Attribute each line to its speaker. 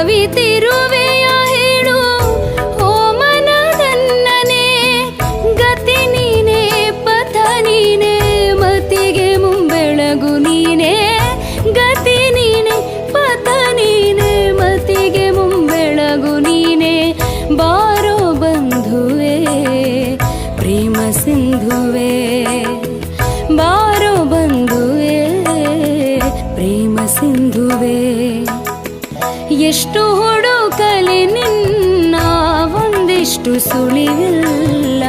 Speaker 1: ಕವಿತಿರುವೆಯ ಹೇಳು ಮನ ನನ್ನನೆ ಗತಿ ನೀನೇ, ಪಥ ನೀನೇ, ಮತಿಗೆ ಮುಂಬೆಳಗು ನೀನೇ, ಗತಿ ನೀನೆ, ಪಥ ನೀನೆ, ಮತಿಗೆ ಮುಂಬೆಳಗು ನೀನೆ, ಬಾರೋ ಬಂಧುವೆ, ಪ್ರೇಮ ಸಿಂಧುವೆ, ಬಾರೋ ಬಂಧುವೆ, ಪ್ರೇಮ ಸಿಂಧುವೇ. ಎಷ್ಟು ಹುಡುಕಲಿ ನಿನ್ನ ಒಂದಿಷ್ಟು ಸುಳಿವಿಲ್ಲ.